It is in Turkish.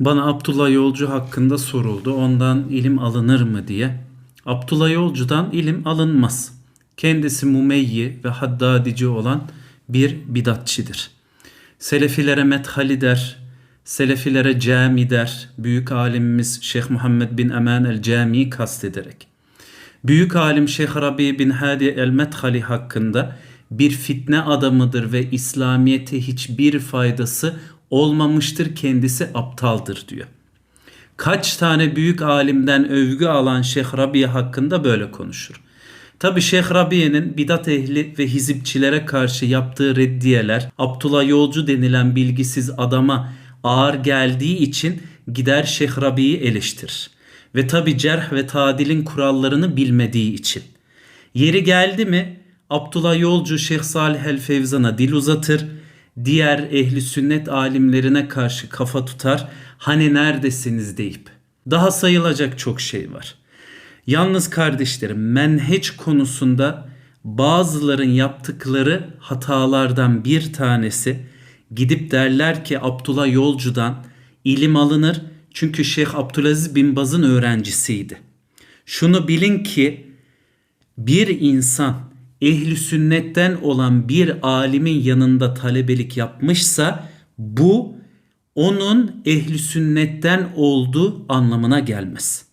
Bana Abdullah Yolcu hakkında soruldu. Ondan ilim alınır mı diye. Abdullah Yolcu'dan ilim alınmaz. Kendisi mumeyyi ve haddadici olan bir bidatçidir. Selefilere methali der, Selefilere cami der. Büyük alimimiz Şeyh Muhammed bin Eman el Cami'yi kastederek. Büyük alim Şeyh Rabi bin Hadi el Methali hakkında bir fitne adamıdır ve İslamiyete hiçbir faydası olmamıştır kendisi aptaldır diyor. Kaç tane büyük alimden övgü alan Şeyh Rabi hakkında böyle konuşur. Tabi Şeyh Rabi'nin bidat ehli ve hizipçilere karşı yaptığı reddiyeler Abdullah Yolcu denilen bilgisiz adama ağır geldiği için gider Şeyh Rabi'yi eleştirir. Ve tabi cerh ve tadilin kurallarını bilmediği için. Yeri geldi mi Abdullah Yolcu Şeyh Salih el Fevzan'a dil uzatır. Diğer ehli sünnet alimlerine karşı kafa tutar. Hani neredesiniz deyip. Daha sayılacak çok şey var. Yalnız kardeşlerim menheç konusunda bazıların yaptıkları hatalardan bir tanesi gidip derler ki Abdullah Yolcu'dan ilim alınır çünkü Şeyh Abdülaziz bin Baz'ın öğrencisiydi. Şunu bilin ki bir insan ehli sünnetten olan bir alimin yanında talebelik yapmışsa bu onun ehli sünnetten olduğu anlamına gelmez.